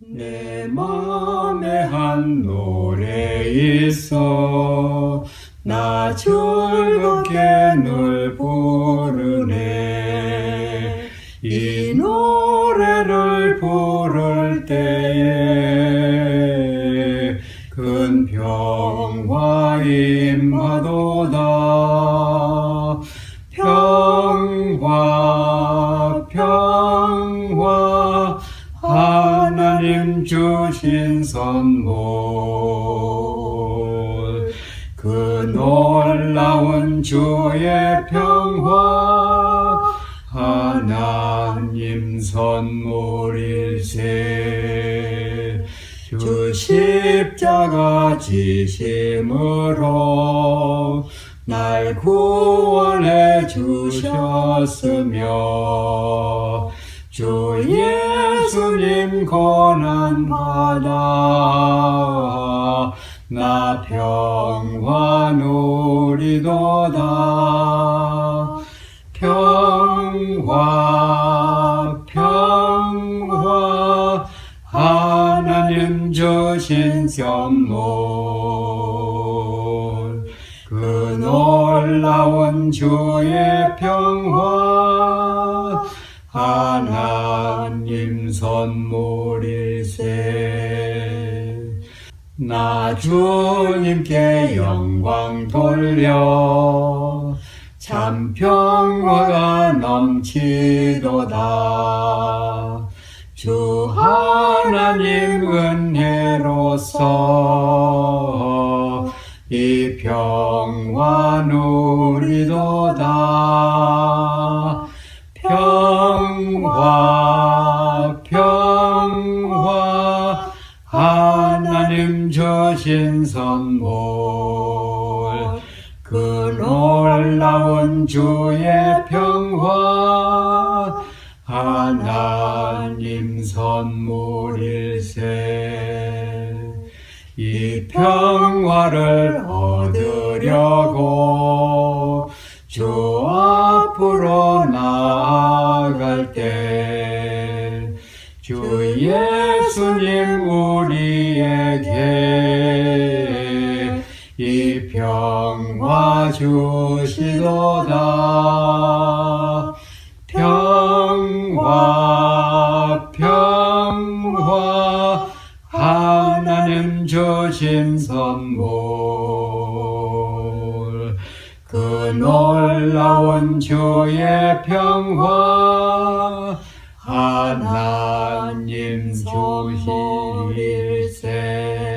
내 맘에 한 노래 있어. 나 즐겁게 늘 부르네. 이 노래를 부를 때에 큰 평화 임하도 하나님 주신 선물. 그 놀라운 주의 평화. 하나님 선물일세 주 십자가 지심으로 날 구원해 주셨으며 주 예수님 고난 받아 나 평화 누리도다. 평화 평화 하나님 주신 선물. 그 놀라운 주의 평화 하나님 선물일세. 나 주님께 영광 돌려. 참 평화가 넘치도다. 주 하나님 은혜로서 이 평화 누리도다 평화 평화 하나님 주신 선물. 그 놀라운 주의 평화 하나님 선물일세 이 평화를 얻으려고 우리에게 이 평화 주시도다. 평화 평화. 하나님 주신 선물. 그 놀라운 주의 평화 하나님 주실세